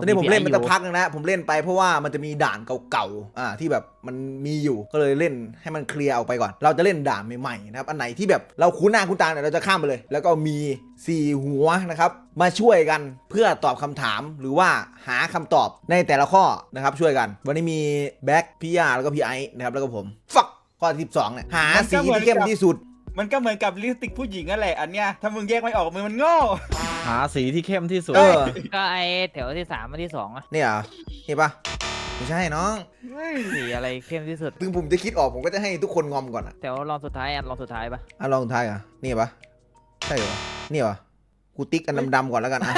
ตอนนี้ผมเล่นมาตั้งพักนึงแล้วผมเล่นไปเพราะว่ามันจะมีด่านเก่าๆอ่าที่แบบมันมีอยู่ก็เลยเล่นให้มันเคลียร์ออกไปก่อน เราจะเล่นด่านใหม่ๆนะครับอันไหนที่แบบเราคุ้นหน้าคุ้นตาเนี่ยเราจะข้ามไปเลย แล้วก็มีสี่หัวนะครับมาช่วยกันเพื่อตอบคำถามหรือว่าหาคำตอบในแต่ละข้อนะครับช่วยกัน วันนี้มีแบ็คพี่ยาแล้วก็พี่ไอซ์นะครับแล้วก็ผมฟักข้อที่12เนี่ยหาสีที่เข้มที่สุด มันก็เหมือนกับลิปสติกผู้หญิงนั่นแหละอันเนี้ยถ้ามึงแยกไม่ออกมือมันโง่ หาสีที่เข้มที่สุด เออ ก็ไอแถวที่สามมาที่สองอะเนี่ยเหรอเห็นปะไม่ใช่น้องสีอะไรเข้มที่สุด ถึงผมจะคิดออกผมก็จะให้ทุกคนงอมก่อนอะแถวรองสุดท้ายอันรองสุดท้ายปะอะลองท้ายอะนี่ปะใช่เหรอนี่เหรอกูติ๊กอันดำๆก่อนแล้วกันอะ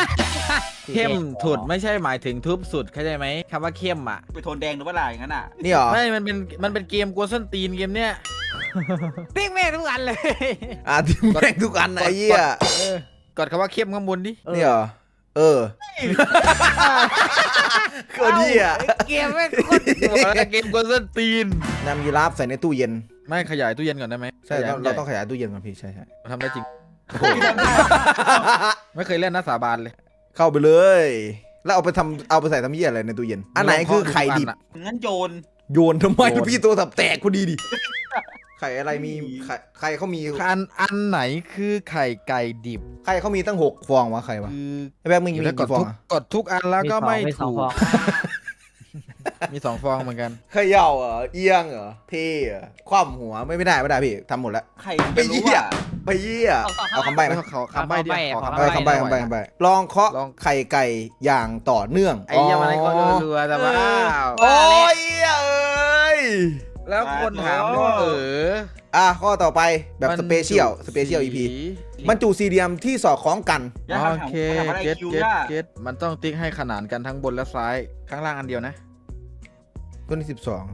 เข้มสุดไม่ใช่หมายถึงทุบสุดเข้าใจไหมคำว่าเข้มอะไปโทนแดงหรือว่าลายอย่างนั้นอะนี่เหรอไม่มันเป็นมันเป็นเกมกวนส้นตีนเกมเนี้ยติ๊กแม่งทุกอันเลย อะที่แม่งทุกอันนะไอ้เหี้ยเออ กดคำว่าเข้มข้างบนดินี่เหรอ เออโคตรเหี้ยเกมแม่งโคตรบอกแล้วเกมกวนส้นตีนนำยีราฟใส่ในตู้เย็น ไม่ขยายตู้เย็นก่อนได้ไหมใช่ขยายเรามันเราใหญ่ต้องขยายตู้เย็นก่อนพี่ใช่ใช่ทำได้จริง ไม่เคยเล่นนะสาบานเลย เข้าไปเลย แล้วเอาไปทำเอาไปใส่ทำเหี้ยอะไรในตู้เย็น อันไหนคือไข่ดิบงั้นโยน โยนทำไมโยนพี่ตัวสับแตกพอดีดิ ไข่อะไรมีไข่ใครเขามีอันอันไหนคือไข่ไก่ดิบใครเขามีตั้งหกฟองวะใครวะคือไอ้แบ๊กมึงมีอยู่แล้วกดกี่ฟองทุกอะกดทุกอันแล้วก็ไม่สองถูก ฟองมีสองฟองเหมือนกันเขย่าเหรอเอียงเหรอเท่เหรอคว่ำหัวไม่ไม่ได้ไม่ได้พี่ทำหมดแล้วใครไปจะรู้เหี้ยอะไปเยี่ยเอาคำใบ้ไหมไม่ขอคำใบ้เดียวขอเออคำใบ้คำใบ้คำใบ้คำใบ้ลองเคาะลอง ไข่ไก่อย่างต่อเนื่องไอ้เหี้ยังมันก็รัวๆแต่ว่า โอ้ยเหี้ยเอ้ย แล้วคนถามว่าเอออะข้อต่อไปแบบมันสเปเชียลสเปเชียลอีพีสีบรรจุซีเดียมที่สอดคล้องกันย่าโอถามเคถามอะไรเก็ตคิวเก็ตย่าเก็ตมันต้องติ๊กให้ขนานกันทั้งบนและซ้ายข้างล่างอันเดียวนะ ตัวนี้สิบสอง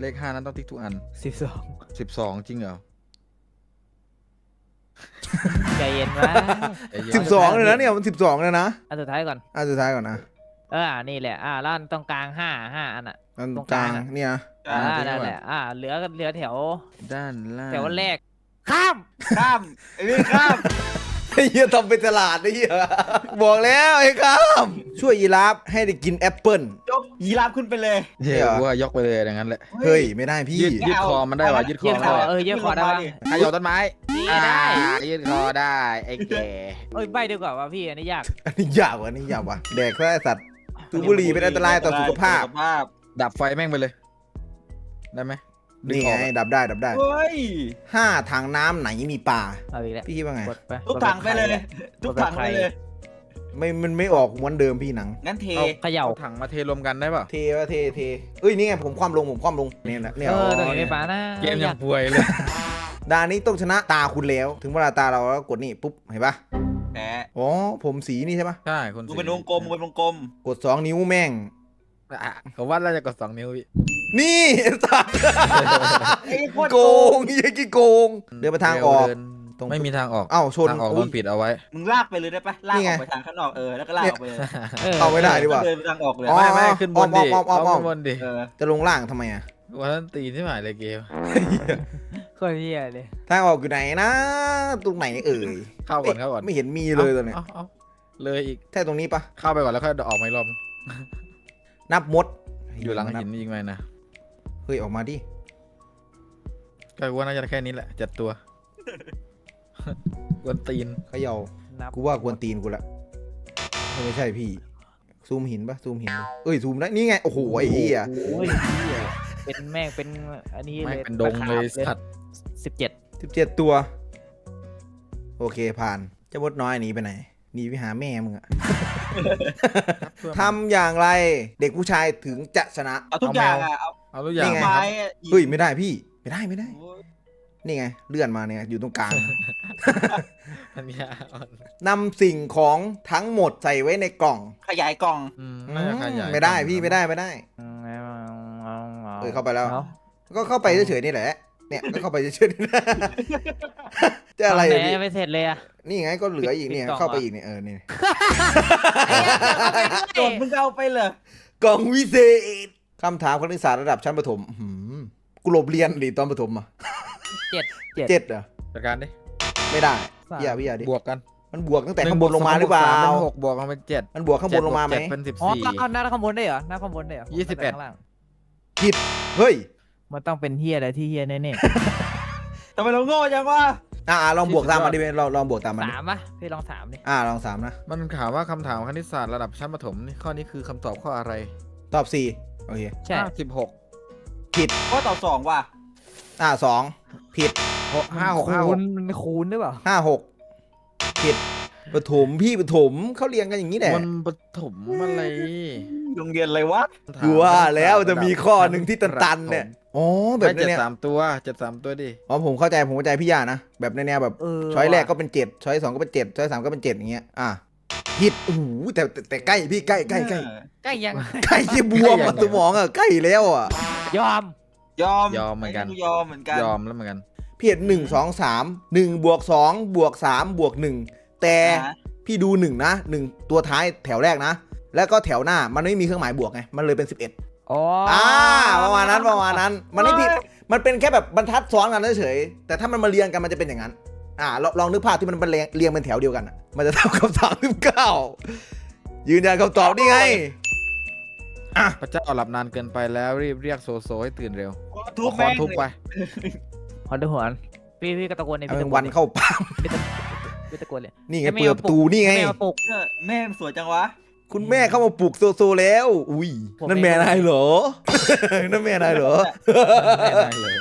เลขห้านั้นต้องติ๊กทุกอันสิบสองสิบสองจริงเหรอใจเย็นวะใจเย็นสิบสองเลยนะเนี่ยมันสิบสองเลยนะอันสุดท้ายก่อนอะสุดท้ายก่อนนะ เอออ่านี่แหละ อ่าแล้วอันตรงกลางห้าห้าอันอะ อันตรงกกลาลางงอะ เนี่ยนะอ่าอ่านั่นแหละ อ่า เหลือเหลือแถว ด้านล่างแถวแรก ข้าม ข้ามไอ้นี่ข้ามไอ้เหี้ยทำเป็นตลาดไอ้เหี้ยบอกแล้วไอ้ครับ ช่วยยีราฟให้ได้กินแอปเปิ้ล ยกยีราฟขึ้นไปเลยเฮ้ยว่ายกไปเลยอย่างนั้นแหละ เฮ้ยไม่ได้พี่ ยืดยืดคอมันได้วะยืดคอยืดมันคอได้เออยืดคอได้ปะ ขยอต้นไม้นี่อ่าได้ยืดคอได้ไอ้แก่เอ้ยใบดีกว่าว่ะพี่อันนี้ยาก อันนี้ยากว่ะอันนี้ยากว่ะแดกแค่สัตว์ สูบบุหรี่เป็นอันตรายต่อสุขภาพสุขภาพ ดับไฟแม่งไปเลย ได้ไหมดึนี่ออกไงอะดับได้ดับได้เฮ้ย ห้าถังน้ำไหนมีปลาเอาอีกแล้วพี่คิดว่าไง กดไปทุกถังไปเลย ทุกถังไปเลย ไม่มันไม่ออกม้วนเดิมพี่หนัง งั้นเท เอาเขย่าเอาถังมาเทรวมกันได้ป่ะ เทว่าเทเทเอ้ยนี่ไงผมคว่ำลงผมคว่ำลงเนี่ยนะเนี่ยเออตรงอ๋อนี้เนี่ยปลานะเกมยังป่วยเลยดานนี้ต้องชนะตาคุณแล้ว ถึงเวลาตาเราแล้วกดนี่ปุ๊บเห็นปะ แหมอ๋อผมสีนี่ใช่ปะใช่คุณมึงเป็นวงกลมมึงเป็นวงกลมกดสองนิ้วแม่ง อะผมว่าเราจะกดสองนิ้วพี่นี่สัตว์ไอ้โคตรโกงเหี้ยกี่โกง เดินไปทางออก เดินตรง ไม่มีทางออกเอ้าชนทางออกอุ๊มัย นปิดเอาไว้ มึงลากไปเลยได้ปะลากนี่อไง อกไปทางข้างนอกเออแล้วก็ลากออกไปเลยเอาไม่ได้ดีกว่า เดินไปทางออกเลยอ๋อ ไม่ไม่ขึ้นบนดิอ้อมอ้อมอ้อมอ้อมขึ้นบนดิเออจะลงล่างทำไมอะวันนั้นตีที่หมายเลยเกม โคตรเหี้ยเลยทางออกอยู่ไหนนะ ตรงไหนเอ่ยเข้าก่อนเข้าก่อนไม่เห็นมีเลยตอนเนี้ยอาอาเลยอีกแค่ตรงนี้ปะเข้าไปก่อนแล้วค่อยออกมาอีกรอบนับมดอยู่หลังนัหิบนยิงไปนะเฮ้ยออกมาดิก็ว่าน่าจะแค่นี้แหละจัดตัวกวนตีนเขย่านับกูว่ากวนตีนกูละไม่ใช่พี่ ซูมหินปะซูมหินดูเอ้ยซูมได้นี่ไงโอ้โหไอ้เหี้ยโอ้ย เหี้ยเป็นแม่งเป็นอันนี้ไม่เลยเป็นดงเลยสัตว์สิบเจ็ดสิบเจ็ดตัว โอเคผ่านเจ้ามดน้อยหนีไปไหนหนีไปหาแม่มึงอะทำอย่างไรเด็กผู้ชายถึงจะชนะเอาทุกอย่างอะเอาเอาทุกอย่างนี่ไงไม้เฮ้ยไม่ได้พี่ไม่ได้ไม่ได้โอ้ยนี่ไง เลื่อนมาเนี่ยอยู่ตรงกลางปัญญาอ่อนนำสิ่งของทั้งหมดใส่ไว้ในกล่อง ขยายกล่องอืมอืน่าจะขยายมไม่ได้พี่ไม่ได้ไม่ได้เออเข้าไปแล้วก็เข้าไปเฉยๆนี่แหละ เนี่ยก็เข้าไปเฉยๆนี่แหละจะอะไรอะอะพี่ไม่เสร็จเลยอะนี่ไงก็เหลืออีกเนี่ยปิดกล่องเข้าไปเหรออีกเนี่ยเออนี่โจทย์มึงเอาไปเลยกล่องวิเศษคำถามคณิตศาสตร์ระดับชั้นประถมอื้อหือกูหลบเรียนดิตอนประถมอะเจ็ดเจ็ดเจ็ดเหรอจัดการดิ ไม่ได้สามพี่อาพี่อาดิบวกกันมันบวกตั้งแต่ข้างบนลงมาหรือเปล่าเป็นหกบวกมันเป็นเจ็ดมันบวกข้างบนลงมาไหมเจ็ดเป็นสิบอ๋อสี่ เอาหน้าข้างบนได้เหรอหน้าข้างบนได้เหรอยี่สิบเอ็ด ข้างล่าง ผิด เฮ้ยมันต้องเป็นเฮียอะไรที่เฮียแน่ทำไมเราโง่จังวะอ่าลองบวกตามมาดิเบนลองลองบวกตามๆมาดิสามป่ะพี่ลองสามดิอ่าลองสามนะ มันถามว่าคำถามคณิตศาสตร์ระดับชั้นประถมนี่ข้อนี้คือคำตอบข้ออะไรตอบสี่โอเค ใช่ห้าสิบหกข้อตอบสองว่ะอ่าสองผิดห้าหกห้าหคูกณมันคูณหรือเปล่าห้าหกผิด ปฐมพี่ปฐมเขาเรียงกันอย่างนี้แหละมันประถมอะไรโรงเรียนอะไรวะอยู่ว่าแล้วจะมีข้อหนึ่งที่ตันๆเนี่ยอ๋อแบแบบบเจ็ดเนี้ยสามตัวเจ็ดสามตัวดิอ๋อผมเข้าใจผมเข้าใจพี่ยานะแบบในแนวแบบเออช้อยแรกก็ว่ะเป็นเจ็ดช้อยสองก็เป็นเจ็ดช้อยสามก็เป็นเจ็ดอย่างเงี้ยอะผิดโอ้โหแต่แต่แต่ใกล้พี่ใกล้ใกล้ใกล้ใกล้ยังใกล้ที่บวมอะสมองอะใกล้แล้วอะยอมยอมยอมเหมือนกันยอมเหมือนกันยอมแล้วเหมือนกันพี่เห็นหนึ่งสองสามหนึ่งบวกสองบวกสามบวกหนึ่ง แต่นะพี่ดูหนึ่งนะหนึ่งตัวท้ายแถวแรกนะ แล้วก็แถวหน้ามันไม่มีเครื่องหมายบวกไง มันเลยเป็น 11อ๋ออ่าประมาณนั้นประมาณนั้น มันไม่ผิดมันเป็นแค่แบบบรรทัดซ้อนกันเฉยๆแต่ถ้ามันมาเรียงกันมันจะเป็นอย่างนั้น อ่าลองลองนึกภาพที่มันเป็นเรียงเรียงเป็นแถวเดียวกันอะมันจะเท่ากับสามสิบเก้ายืนยันคำตอบนี่ไงพระเจ้าหลับนานเกินไปแล้วรีบเรียกโซโซให้ตื่นเร็วทุบเอาค้อแม่นงทุบไปฮอนดูหัวนพี่พี่ก็ตะโกนในเอาพี่แมตะงโกวันนเข้าปาก พี่ตะโกนเลยนี่ไงให้แม่เปิดประตูนี่ไงให้แม่มาปลุกเออแม่งสวยจังวะ คุณแม่เข้ามาปลุกโซโซแล้ว อุ้ยผมนั่นเองแม่นายเหรอ นั่นแม่นายเหรอไม่ได้เลย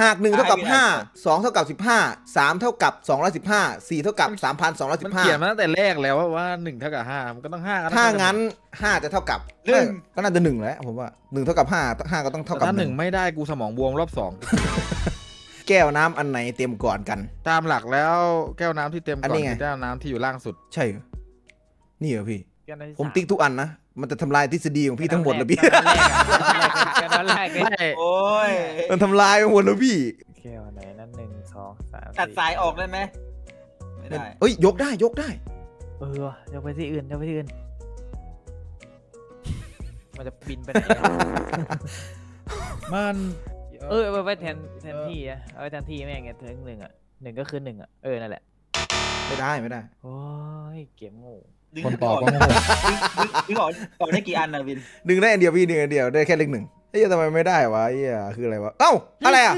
หากหนึ่งเท่ากับได้ห้าได้สองเท่ากับสิบห้าสามเท่ากับสองร้อยสิบห้าสี่เท่ากับสามพันสองร้อยสิมันบห้าเขียนมาตั้งแต่แรกแล้วว่าว่าหนึ่งเท่ากับห้ามันก็ต้องห้ากันถ้างั้นห้าจะเท่ากับหนึ่ง ก็น่าจะหนึ่งแหล้วผมว่าหนึ่งเท่ากับห้าห้าก็ต้องเท่าแต่กับถ้าหหนึ่นึ่งงไม่ได้กูสมองบวมรอบสอง แก้วน้ำอันไหนเต็มก่อนกัน ตามหลักแล้วแก้วน้ำที่เต็มอันก่อนนี้ไง คือแก้วน้ำที่อยู่ล่างสุด ใช่เหรอนี่เหรอพี่ แก้วน้ำที่ผมสาติ๊กทุกอันนะ มันจะทำลายทฤษฎีของพี่ทั้งหมดเลยพี่ แก้วน้ำแรกอะแก้วน้ำแรกเลยไม่โอ้ย มันทำลายไปหมดแล้วพี่แก้วไหนนั่นหนึ่งสองสามตัดสายออกได้ไหมไม่ได้เอ้ยยกได้ยกได้ เออว่ะเดี๋ยวไปที่อื่นเดี๋ยวไปที่อื่น มันจะบินไปไหนอะมัน เออเอาไปแทนแทนที่อะเอาไปแทนที่แม่งไงถึงหนึ่งอะหนึ่งก็คือหนึ่งอะเออนั่นแหละไม่ได้ไม่ได้โอ้ยเกมโง่ดึงคนตอบก็ดึงโง่ดึงดึงออกออกได้กี่อันนะวินดึงได้อันเดียวพี่ดึงอันเดียวได้แค่เลขหนึ่งเฮ้ยทำไมไม่ได้วะไอ้เหี้ยคืออะไรวะเอ้าอะไรอะ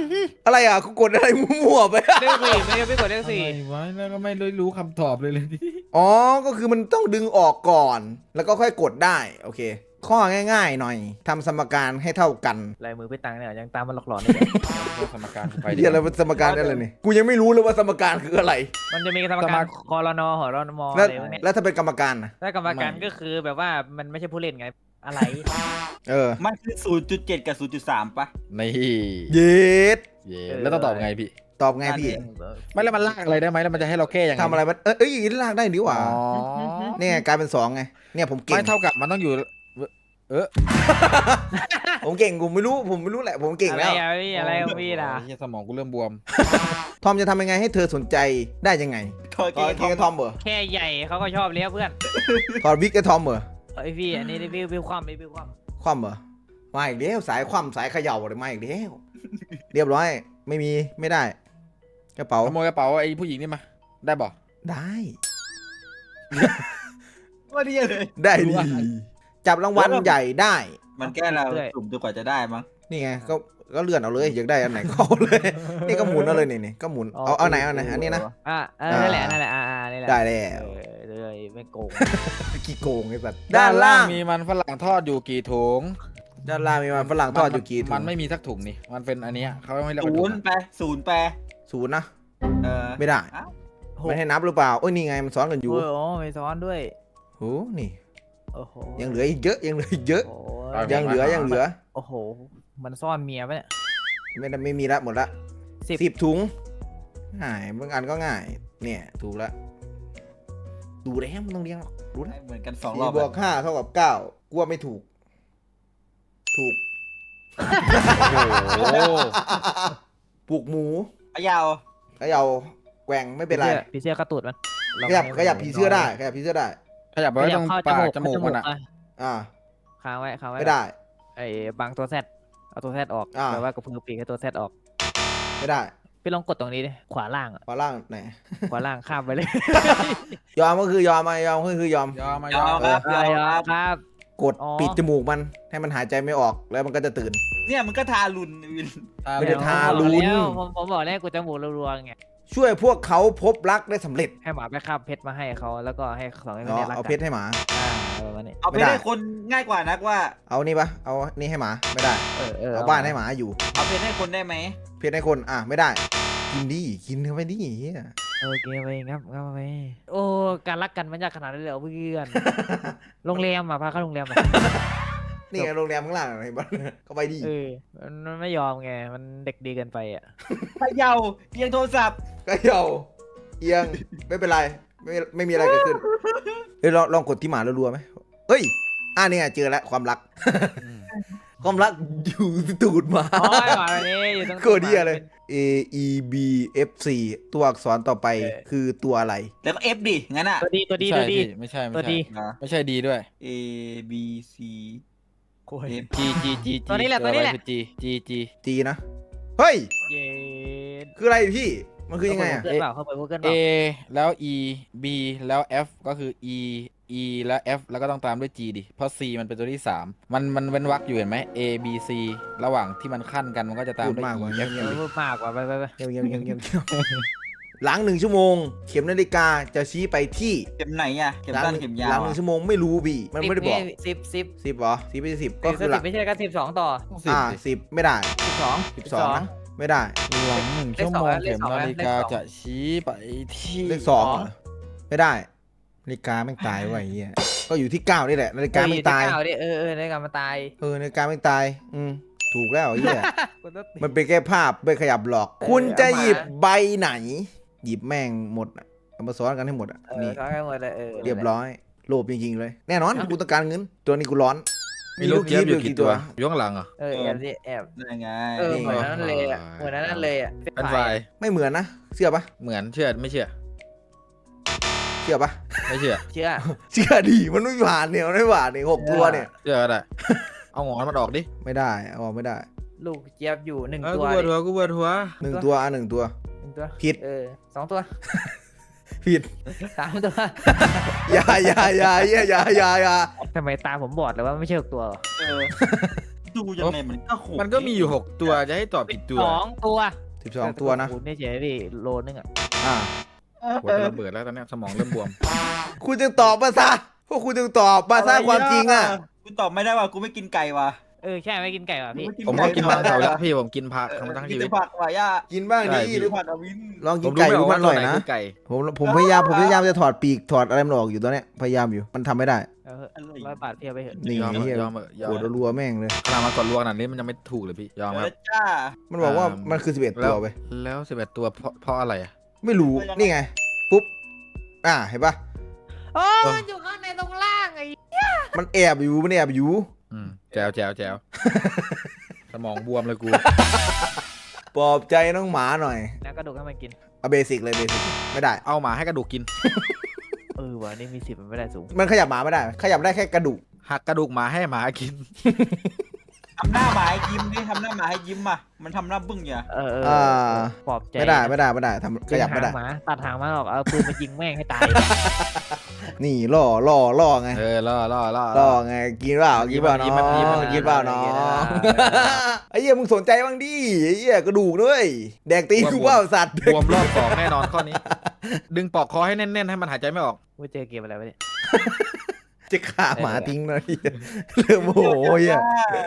อะไรอะกูกดอะไรมั่วๆไปเลขสี่ไม่ไม่กดเลขสี่อะไรวะแล้วก็ไม่รู้คำตอบเลยเลยดิอ๋อก็คือมันต้องดึงออกก่อน แล้วก็ค่อยกดได้โอเค ข้อง่าย ๆ หน่อยทำสมการให้เท่ากันลายมือไปตังเนี่ยยังตามมันหลอกหลอนนี่แหละสมการไปไอ้เหี้ยอะไรเป็นสมการได้เลยนี่กูยังไม่รู้เลยว่าสมการคืออะไร มันจะมีกรรมการคอรนอหอรนมอะแล้วไรพวกเนี้ยแล้วถ้าเป็นกรรมการนะถ้ากรรมการก็คือแบบว่ามันไม่ใช่ผู้เล่นไง อะไร เออมันคือ 0.7 กับ 0.3ปะนี่เย็ดเย่แล้วต้องตอบไงพี่ ตอบไงพี่ไม่แล้วมันลากอะไรได้ไหมแล้วมันจะให้เราแก้ยังไงทำอะไรมันเอ้ยเอ้ยอย่างนี้ลากได้ดีหว่าอ๋อเนี่ยกลายเป็นสองไงเนี่ยผมเก่ไม่งเท่ากับมันต้องอยู่ เออ ผมเก่งผมไม่รู้ผมไม่รู้แหละ ผมเก่งอะไรแล้ว อะพี่อะไรของพี่ล่ะ เหี้ยสมองกูเริ่มบวม ทอมจะทำยังไงให้เธอสนใจได้ยังไงทอยถอดเกเกงย์กับทอมเหรอแค่ใหญ่เขาก็ชอบเลี้ยเพื่อนถอดวิกกับทอมเหรอเอ้ยพี่อันนี้รีวิวรีวิวความรีวิวความคว่ำเหรอมาอีกแล้วสายคว่ำสายเขย่าเลยมาอีกแล้วเรียบร้อย ไม่มีไม่ได้ กระเป๋าขโมยกระเป๋าไอ้ผู้หญิงนี่มา ได้บ่ได้ ว่าดีเลย ได้ดี จับรางวัลใหญ่ได้ มันแก้เราสุ่มจนกว่าจะได้มั้งนี่ไงก็ก็เลื่อนเอาเลยอยากได้อันไหนก็เอาเลยนี่ก็หมุนเอาเลยนี่นี่ก็หมุนเอาเอาไหนเอาไหนอันนี้นะอะเออนั่นแหละนั่นแหละอ่าอ่านี่แหละได้แล้วเออเลยไม่โกงกี่โกงไอ้สัตว์ด้านล่างมีมันฝรั่งทอดอยู่กี่ถุงด้านล่างมีมันฝรั่งทอดอยู่กี่ถุมันงไม่มีสักถุงนี่มันเป็นอันเนี้ยเขาไม่เรียกว่าศูถุนงย์อะไปศูนย์ไปศูนย์นะเออไม่ได้อ้าวไม่ให้นับหรือเปล่าเอ้ยนี่ไงมันซ้อนกันอยู่โอ้ยโอ้ไม่ซ้อนด้วยโอ้นี่ โอ้โหยังเหลืออีกเยอะยังเหลืออีกเยอะ โอ้ยังเหลือยังเหลือ โอ้โห มันซ่อนเมียปะเนี่ยไม่ได้ไม่มีละหมดละสิบสิบถุงง่ายบางอันก็ง่าย เนี่ยถูกละดูแล้วมันต้องเลี้ยงหรอกรู้แล้วให้เหมือนกันสองรสี่อบ บวกห้าเท่ากับเก้ากลัวไม่ถูก ถูกโอ้โหปลูกหมูอายาวขยาแกว่งไม่เป็นไรผีเสื้อกระตูดมันขยับขยับผีเสื้อได้ขยับผีเสื้อได้ ขยับไปไว้ตรงเข้ปากจมูกมันอะเข้าอ่า ค้างไว้ค้างไว้ไม่ได้ ไอ้บางตัวแซดเอาตัวแซดออกอ่า แปลว่ากระพือปีกให้ตัวแซดออก ไม่ได้พี่ลองกดตรงนี้ดิขวาล่างอะขวาล่างไหน ขวาล่างข้ามไปเลยยอมก็คือยอมมายอมก็คือยอม ยอมมายยออมมครับอ่ายอมครับ กดอ๋อ ปิดจมูกมันให้มันหายใจไม่ออกแล้วมันก็จะตื่น เนี่ยมันก็ทารุณวิน ไม่ได้ทารุณแล้วผมผมบอกแล้วกดจมูกรัวๆไง ช่วยพวกเขาพบรักได้สำเร็จให้หมาไปคาบเพชรมาให้เขาแล้วก็ให้สองคนเนาะนี้รักเอากันเพชรให้หมา อ่าประมาณนี้เอาไปไม่ได้ให้คนง่ายกว่านักว่า เอานี่ปะเอานี่ให้หมาไม่ได้ เออเออเอาบ้านให้หมาอยู่ เอาไปให้คนได้ไหมเพชรให้คนอะไม่ได้ กินดิกินเข้าไปดิเหี้ยโอเคไปครับครับไปโอ้การรักกันมันยากขนาดนั้นเลยเหรอเพื่อน โรงแรมอะพาเข้าโรงแรมอะ นี่ไงโรงแรมข้างล่างเห็นปะเข้าไปดิเออมันไม่ยอมไง มันเด็กดีเกินไปอะพะเยาเรียงโทรศัพท์ก็เหี่ยวเอียงไม่เป็นไรไม่ไม่มีอะไรเกิดขึ้นเฮ้ยลองลองกดที่หมารัวๆไหมเฮ้ยอ่านี่ไงเจอแล้วความรัก ความรักอยู่ที่ตูดหมาอ๋อไอ้หมาแบบนี้อยู่ตรงโคตรเดียเลย A E B F 4ตัวอักษรต่อไปคือตัวอะไร แล้วก็เอฟดิงั้นอะตัวดีตัวดีไม่ตัใช่วดีพี่ไม่ใช่ตัไม่วใช่ดี ไม่ใช่ดีด้วย A B C เอฟ G G G G ตัวนี้แหละตัวนี้แหละคือ G G G G นะ เฮ้ย เย้คืออะไรพี่ มันคือยังไงอะเกินเปล่าเข้าไปกูเกินเป A ล่าแล้ว E B แล้ว F ก็คือ E E แล้ว F แล้วก็ต้องตามด้วย G ดิเพราะ C มันเป็นตัวที่ 3 มันมันเว้นวรรคอยู่เห็นไหม A B C ระหว่างที่มันขั้นกันมันก็จะตามพูดด้วย มาก E กว่า F เงียบเออพูดมากกว่าไปไปไปเงียบเงียบเงียบเงียบเงียบ หลังหนึ่งชั่วโมง เข็มนาฬิกาจะชี้ไปที่เข็มไหนอะเข็มหลังสั้นหนึ่งเข็มหยาลัวงหนึ่อะงชั่วโมงไม่รู้พี่มันไม่ได้บอกสิบสิบสิบเหรอสิบไปสิบก็ก็คือหลังไม่ใช่ก็สิบสองต่อสิบอ่าดิสิบไม่ได้สิบสอง สิบสองนะไม่ได้ หลังหนึ่งเลขชั่วสองโมงเลขเข็มสองนาฬิกาเลขสอง จะชี้ไปที่เลขสองเหรอไม่ได้ นาฬิกาแม่งตายว่ะไอ้เหี้ยก็อยู่ที่เก้านี่แหละนาฬิกาแม่งตายเออดิเออเออนาฬิกามาตายเออนาฬิกาแม่งตาย อืมถูกแล้วไอ้เหี้ยกูต้องติดมันเป็นแค่ภาพไม่ขยับหรอก คุณจะหยิบใบไหน หยิบแม่งหมดอะเอามาซ้อนกันให้หมดอะเออนี่ท้ายหมดเลยเออเรียบร้อย โลภจริงๆเลย แน่นอนกูต้องการเงิน ตัวนี้กูร้อนมีลูกเจี๊ยบอยู่กี่ตัวอยู่ข้างหลังเหรอเออแอบดิแอบนั่นไงเออนี่เหมือนนั้นเลยอะเหมือนนั้นเลยอะเป็นไฟล์ไม่เหมือนนะ เชื่อปะเหมือนเชื่อไม่เชื่อ เชื่อปะไม่เชื่อ เชื่อเชื่อดีมันไม่ผ่านเนี่ยมันไม่ผ่านเนี่ยหกตัวเนี่ย เชื่อก็ได้ เอาหงอนมันออกดิไม่ได้เอาออกไม่ได้ ลูกเจี๊ยบอยู่หนึ่งเออตัวกูเบิดหัวกูเบิดหัวหนึ่งตัวอะหนึ่งตัวหนึ่ง ตัวผิด เออสองตัว ผิด สามตัวอย่าอย่าอย่าอย่าอย่าอย่าอย่าทำไมตาผมบอดเลยว่าไม่ใช่หกตัวเหรอเออดูยังไงมันก็โหดมันก็มีอยู่หกตัวจะให้ตอบผิดตัว สองตัวสิบสองตัวนะ คุณนี่เฉยดิโลนึงอะอ่า หัวจะระเบิดแล้วตอนเนี้ยสมองเริ่มบวม คุณจึงตอบมาซะพวกคุณจึงตอบมาซะความจริงอะ กูตอบไม่ได้ว่ากูไม่กินไก่ว่ะ เออใช่ไม่กินไก่ว่ะพี่ผมก็กินมังสวิรัตพี่ผมกินผักทั้งทั้งกิชีนวิแต่ตผักว่ะย่ากินบ้างใช่ดิพี่กินผักอวินลองผกินมไก่รู้ดูไม่ออกมัว่านหตัวน่อยไหนนะคือไก่ผมผมพยายามผมพยายามจะถอดปีกถอดอะไรมันออกอยู่ตัวเนี้ยพยายามอยู่มันทำไม่ได้เออร้อยบาทพี่เอาไปเถอะนี่ยอมเหี้ยยอมยอโกมรธรัวๆแม่งเลยขนาดมากดลวงขนาดนี้มันยังไม่ถูกเลยพี่ยอมคแล้รับวจ้ามันบอกว่าอ่ามัมันคือสิบเอ็ดแล้ตัววไปแล้วสิบเอ็ดตัวเพราะเพราะอะไรอะไม่รู้แล้วยังไงนี่ไงปุ๊บอ่าเห็นปะโอ้มันอยู่ข้างในตรงล่างไอ้มันแอบอยู่มันแอบอยู่ อืมแจวแจวแจวสมองบวมเลยกู ปลอบใจน้องหมาหน่อย แล้วกระดูกให้มันกิน เอาเบสิกเลยเบสิกไม่ได้ เอาหมาให้กระดูกกิน เออว่ะนี่มีสิบมันไม่ได้สูง มันขยับหมาไม่ได้ ขยับได้แค่กระดูก หักกระดูกหมาให้หมากิน ทำหน้าหมาให้ยิ้มดิทำหน้าหมาให้ยิ้มอะมันทำหน้าบึ้งอย่าเออเอออ่าปลอบใจไม่ได้ไม่ได้ไม่ได้ทำขยับไม่ได้ หางหมาตัดหางมาหรอกเอาปืนมายิงแม่งให้ตาย นี่ล่อล่อล่อไงเออล่อล่อล่อล่อไงกินเปล่ากินเปล่าน้ยิ้อมมันยิ้มมันงยิ้มมันกินเปล่าน้องไอ้เหี้ยมึงสนใจบ้างดิไอ้เหี้ยกระดูกด้วย แดกตีนกูเปล่าสัตว์ บวมรอบสองแน่นอนข้อนี้ ดึงปอกคอให้แน่นๆ ให้มันหายใจไม่ออก ว่าเจอเกมอะไรวะเนี่ย จะฆ่าหมาทิ้งหน่อยเริ่มโมโหเหี้ย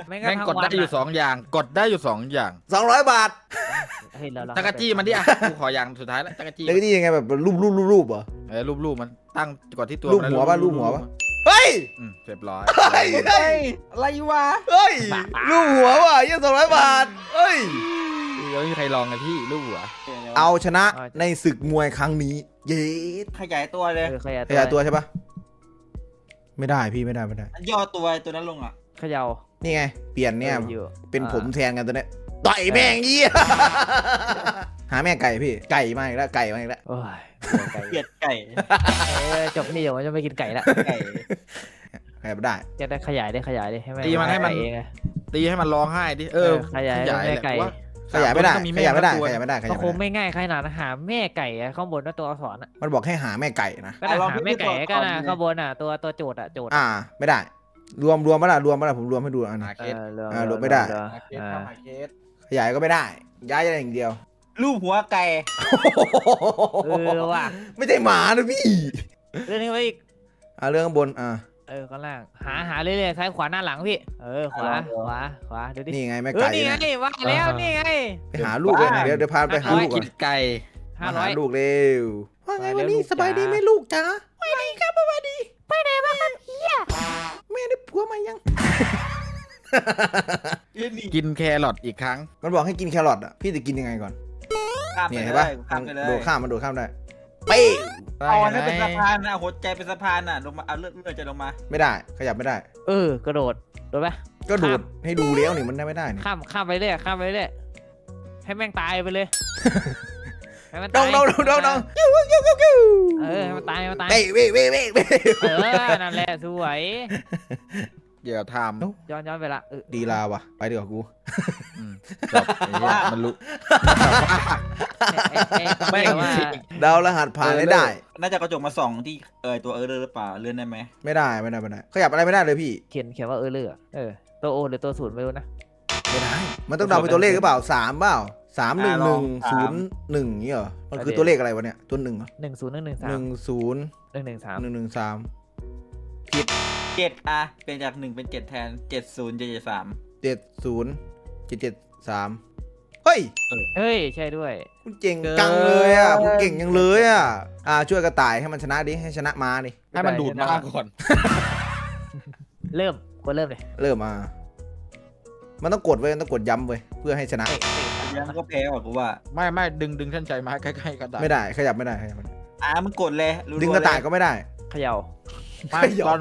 แม่งแม่งกดได้อยู่สองอย่าง กดได้อยู่สองอย่างสองร้อยบาทเฮ้ยเราเราจักรจี้มันดิอะกูขออย่างสุดท้ายแล้วจักรจี้แล้วก็นี่ยังไงแบบรูปรูปรูปรูปเหรอเออรูปรูปมันตั้งกดที่ตัวรูปมันหัวแล้ป่ะรูปหัวป่ะเฮ้ยอืมเรียบร้อยเฮ้ยเฮ้ยอะไรวะเฮ้ยรูปหัวว่ะยี่สองร้อยบาทเฮ้ยเดี๋ยวมีใครลองกันพี่รูปหัวเอาชนะในศึกมวยครั้งนี้ เย้ขยายตัวเลยเออขยับขยายตัวใช่ปะ ไม่ได้พี่ไม่ได้ไม่ได้ย่อตัวตัวนั้นลงอะ เขย่านี่ไง เปลี่ยนเนี่ย อออยู่เป็นผมแทนกันตัวเนี้ยต่อยแม่งยี่ หาแม่ไก่พี่ ไก่มาอีกแล้วไก่มาอีกแล้ว โอ้ยเบื่อไก่เกลียดไก่ เออจบนี่เดี๋ยวมันจะไปกินไก่ละไก่ขยับได้ จะได้ขยายได้ขยายได้ให้แม่ตีมันให้มัน ไก่เองอะ ตีให้มันร้องไห้ดิ เออเออขยายแหละแม่ไก่ ว่า ขยายไม่ได้สามตัวต้องมีขแม่ยายไม่ได้สักตัวขยายไม่ได้ขก็ยายคไม่งได้ไม่ง่ายขนาดนั้นหาแม่ไก่อะข้างบนว่าตัวอักษรอะมันบอกให้หาแม่ไก่นะก็ได้หาแม่ไก่ก็นะข้างบนอะตัวตัวโจทย์อะโจทย์อ่า ไม่ได้ รวมรวมมาละรวมมาละผมรวมให้ดูอันนี้หาเคเอสอเรื่องอ่าหลบไม่ได้เรื่องหาเคสอ่าครับหาเคสขยายก็ไม่ได้ ย้ายได้อย่างเดียวรูปหัวไก่เออว่ะไม่ใช่หมานะพี่ เรื่องนี้ไว้อีกอ่าเรื่องข้างบนอ่า เออข้างล่าง หาหาเรื่อยๆซ้ายขวาหน้าหลังพี่ เออขวาขวาขวาดูดินี่ไงแม่เออไก่นี่ไงนะว่าแล้วนี่ไง ไปหาลูกเลยเดี๋ยวเดี๋ยวพาไปหาธุรลูกก่กิอนจไก่ ห้ามาร้อหาย ลูกเร็วว่าไงไปวันเร็วนี้ลูกสบายดีจ๋าไหมลูกจ๋าไปดีครับสบายดีไปไหนบ้างครับเฮียแม่ได้ผัวใหมายัง กินแครอทอีกครั้ง มันบอกให้กินแครอทอะพี่จะกินยังไงก่อน ข้ามไปเนี่ยเลเห็นปะยข้ามไปเลยโดดข้ามมันโดดข้ามได้ เป้งเอาอันนั้นเป็นสะพานนะหัวใจเป็นสะพานน่ะลงมาเอาเลือดเลือดจะลงมาไม่ได้ ขยับไม่ได้ เออกระโดดโดดปะ ก็โดข้าดมให้ดูแล้วนี่มันได้ไม่ได้นี่ข้ามข้ามไปเรื่อยข้ามไปเรื่อยให้แม่งตายไปเลย ให้มันดตาองยดองดองดองยูยูยูยูเออให้มันตายให้มันตายเว้ยเว้ยเว้ยเว้ยเว้ยเออนั่นแหละสวย เดี๋ยวทเอ้าย้อนย้อนไปละเออดีลาว่ะไปดีกว่ากูำอืมจบไอ้เหี้ยมันรู้ไอ้ไอ้แม่งแต่ว่าดาวรหัสผ่านได้ได้ น่าจะกระจกมาส่องที่เออตัวเออร์หรือเปล่าเลื่อนได้ไหมไม่ได้ไม่ได้ไม่ได้ขยับอะไรไม่ได้เลยพี่เขียนเขียนว่าเออเลือเออตัวโอหรือตัวศูนย์ไม่รู้นะไม่ได้มันต้องเดาเป็นตัวเลขหรือเปล่าสามเปล่าสามหนึ่งหนึ่งศูนย์หนึ่งนี่เหรอมันคือตัวเลขอะไรวะเนี่ยตัวหนึ่งเหรอหนึ่งศูนย์หนึ่งหนึ่งสาหมนึ่งศูนย์หนึ่งหนึ่งสามหนึ่งหนึ่งสาม เจ็ดอะเป็นจากหนึ่งเป็นเจ็ดแทนเจ็ดศูนย์เจ็ดเจ็ดสามเจ็ดศูนย์เจ็ดเจ็ดสามเฮ้ย เฮ้ย ใช่ด้วย คุณเก่งจังเลยอะคุณเก่งจังเลยอะอ่าช่วยกระต่ายให้มันชนะดิให้ชนะมาดิให้มันดูดมากก่อน เริ่มกดเริ่มเลยเริ่มมา มันต้องกดไว้ยมันต้องกดย้ำไว้ยเพื่อให้ชนะเตะเตะยังก็แพ้ว่ะกูว่า ไม่ไม่ดึงดึงท่านใจมาใกล้ๆก็ได้ไม่ได้ขยับไม่ได้ขยับไม่ได้อะมึงกดเลยรัวๆดึงกระต่ายก็ไม่ได้เขย่า ไม่ขยับตอน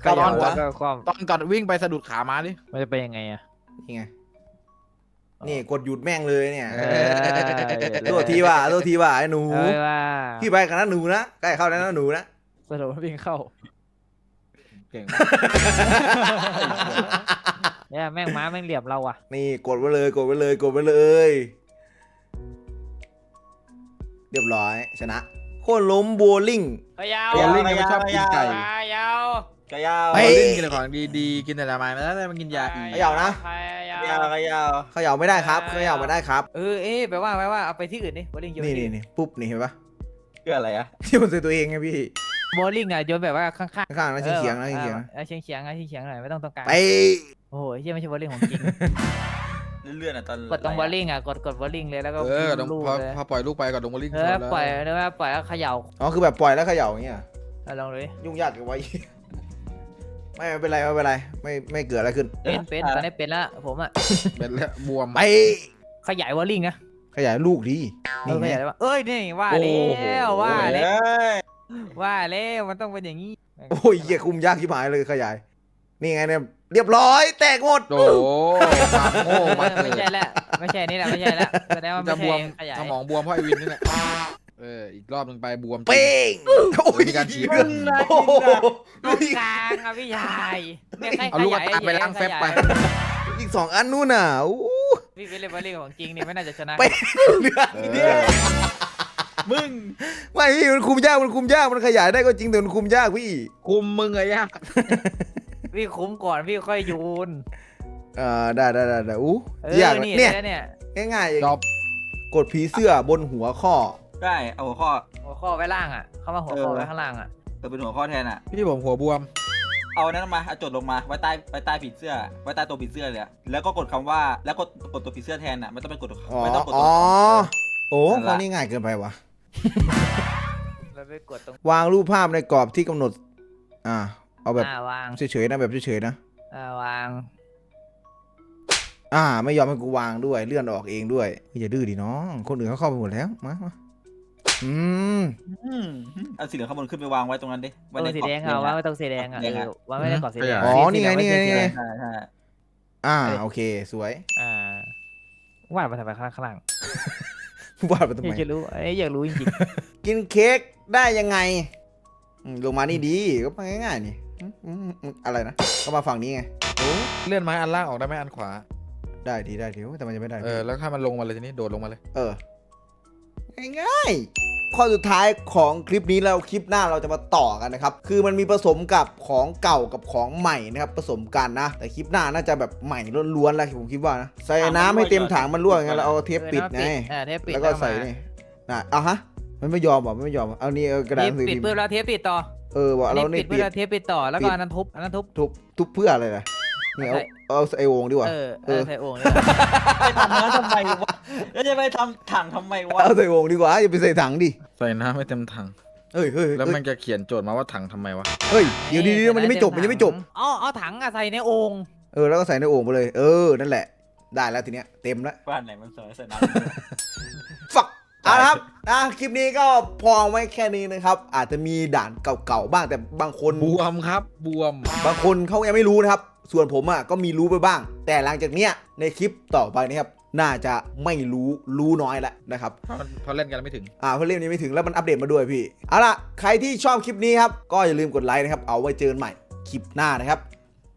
เขย่าตอนแล้วก็ความตอนก่อนวิ่งไปสะดุดขามาดิมันจะเป็นยังไงอะนี่ไงนี่กดหยุดแม่งเลยเนี่ยเออตัวทีว่าตัวทีว่าไอ้หนูเอ้ยว่าพี่ไปกันนะหนูนะใกล้เข้าแล้วนะหนูนะสรุปว่าวิ่งเข้าเก่ง เนี่ยแม่งม้าแม่งเหลี่ยมเราอะนี่กดไว้เลยกดไว้เลยกดไว้เลย เรียบร้อยชนะโค่นล้มโบลิ่งเขย่าโบลิ่งเนี่ยมันชอบกินไก่เขย่ากระยาวไปโบลิ่งกินแต่ของดีๆ กินแต่ละไม้ไม่ได้มันกินยาอีเขย่านะเขกระย่ายาวกระยาวเขย่าไม่ได้ครับเขย่าไม่ได้ครับเออเอ๊ะแปลว่าแปลว่าเอาไปที่อื่นดิโบลิ่งโยนนี่ที่นี่อื่นนี่ปุ๊บนี่เห็นปะคืออะไรอะที่มันใส่ตัวเองไงพี่โบลิ่งอะโยนแบบว่าข้างๆข้างๆนะเฉียงๆนะเฉียงๆนะเออเฉียงเฉียงๆนะเฉียงเฉียงๆหน่อยไม่ต้องตรงกลางไปโอ้โหเฮียไม่ใช่โบลิ่งของจริง เลื่อนๆอะตอนกดตรงโบลิ่งอะกดกดโบลิ่งเลยแล้วก็เออต้องลูกพอเลยพอปล่อยลูกไปก่อนลงโบลิ่งเอชอนแล้วปล่อยเรียกว่าปล่อยแล้วเขย่าอ๋อคือแบบปล่อยแล้วเขย่าอย่างเงี้ยเอาลองดูดิยุ่งยากกันไว้ ไม่ไม่เป็นไรไม่เป็นไรไม่ไม่เกิดอะไรขึ้น เป็นเป็นตอนนี้เป็นแล้วผมอะเป็นแล้วบวมไปขยายโบลิ่งนะขยายลูกดีเอนี่อขไงยายได้ว่าเอ้ยนี่ว่าโอ้แล้โหวว่าเฮ้แล้วยว่าแล้วมันต้องเป็นอย่างนี้โอ้ยเหี้ยคุมยากที่หายเลยขยาย นี่ไงเนี่ยเรียบร้อยแตกหมด โอ้โหความโง่เอมาอกไม่เลยใช่แล้วไม่ใช่นี่แหละไม่ใช่แล้วแสดงว่าจะไม่บวใช่มขยายสมองบวมเพราะไอวินนี่แหละ เอออีกรอบหนึ่งไปบวมจริง เป้งโอ้ยมีการฉีดมึงนะโอ้โหตรงกลางอะพี่ชายเนี่ยใครเอาลูกกระตายไปล้างแฟบไป อีกสองอันนู่นน่ะอู้พี่เป็นเล่นบอลลี่ของจริงนี่ไม่น่าจะชนะเป้งเหลือเอเนี่ยอมึงไม่พี่มันคุมยากมันคุมยากมันขยายได้ก็จริงแต่มันคุมยากพี่คุมมึงอะยากพี่คุ้มก่อนพี่ค่อยโยูนเอ่าได้ได้ได้ได้อู้เออยากนี่เนี่ยเนี่ยเนี่ยง่ายๆเองจบ กดผีเสื้อบนหัวข้อ ได้เอาหัวข้อหัวข้อไว้ล่างอะ เข้ามาหัวข้อไว้ข้างล่างอะเออเป็นหัวข้อแทนอะ พี่ผมหัวบวม เอานั้นมาเอาจดลงมาไว้ใต้ไว้ใต้ผีเสื้อไว้ใต้ตัวผีเสื้อเลยอะแล้วก็กดคำว่าแล้วกดกดตัวผีเสื้อแทนอะไม่ต้องไปกดอ๋อไม่ต้องกดอ๋ตัวอของโอ้นั่นข้อละนี้ง่ายเกินไปวะแล้วไปกดตรงวางรูปภาพในกรอบที่กำหนด อ่า เอาแบบอ่าวางเฉยๆนะแบบเฉยๆนะ อ่าวาง อ่า ไม่ยอมให้กูวางด้วยเลื่อนออกเองด้วยอย่าดื้อดิน้อง คนอื่นเขาเข้าไปหมดแล้วมามา อืม อืมเอาสีเหลืองข้างบนขึ้นไปวางไว้ตรงนั้นดิไว้ตัวในสีกรอบแดงเอาวางไว้ตรงสีแดงอะแดงเออะอวางไว้ในกรอบสีแดงอ๋อนี่ไงนี่ไงนี่ไง ใช่ใช่อ่า โอเค สวยอ่าวาดมาทำไมข้างข้างล่างวาดไปทำอไม ยากจะรู้เอ้ยอยากรู้จริงกินเค้กได้ยังไงอืมลงมานี่ดีก็ง่ายๆนี่อืมอืมอืมอะไรนะก็มาฝั่งนี้ไงโอ้เลื่อนไม้อันล่างออกได้ไหมอันขวา ได้ดีได้ดีโอ้ยแต่มันยังไม่ได้เออ แล้วถ้ามันลงมาเลยทีนี้โดดลงมาเลย เออ ง่ายๆ ข้อสุดท้ายของคลิปนี้แล้วคลิปหน้าเราจะมาต่อกันนะครับ คือมันมีผสมกับของเก่ากับของใหม่นะครับผสมกันนะ แต่คลิปหน้าน่าจะแบบใหม่ล้วนๆแล้วผมคิดว่านะใส่น้ำให้เต็มถังมันรั่วไงเราเอาเทปปิดไงเออเทปปิดแล้วก็ใส่นี่นะเอาฮะมันไม่ยอมบอกไม่ยอมเอานี่เอากระดาษหนังสือปิดพิมพ์ปุ๊บแล้วเทปปิดต่อเออบอกอันเรานี้นี่ปิดเพื่อเทปปิดต่อแล้วก็อันนั้นทุบอันนั้นทุบทุบทุบเพื่ออะไรล่ะ นี่เอาใส่เอาไอโอ่งดีกว่า เออเอเอออใส่โอ่งเลยไปทำนั้นทำไมวะแล้วจะไปทำถังทำไมวะเอาใส่โอ่งดีกว่าอย่าไปใส่ถังดิ ใส่น้ำให้เต็มถัง เฮ้ยเฮ้ยแล้วเฮ้ยมันจะเขียนโจทย์มาว่าถังทำไมวะ เฮ้ยเดี๋ยวดีๆมันยังไม่จบมันยังไม่จบ อ๋อเอาถังอะใส่ในโอ่งเออแล้วก็ใส่ในโอ่งไปเลย เออนั่นแหละ ได้แล้วทีเนี้ยเต็มแล้วบ้านไหนมันสวยใส่น้ำฝักเอาละครับนะคลิปนี้ก็พอไว้แค่นี้นะครับ อาจจะมีด่านเก่าๆบ้างแต่บางคนบวมครับ บวม บางคนเขายังไม่รู้นะครับ ส่วนผมอะก็มีรู้ไปบ้าง แต่หลังจากเนี้ยในคลิปต่อไปนะครับน่าจะไม่รู้รู้น้อยแล้วนะครับเพราะมันเพราะเล่นกันไม่ถึง อ่าเพราะเล่มนี้ไม่ถึงแล้วมันอัปเดตมาด้วยพี่ เอาล่ะ ใครที่ชอบคลิปนี้ครับ ก็อย่าลืมกดไลค์นะครับ เอาไว้เจอกันใหม่คลิปหน้านะครับ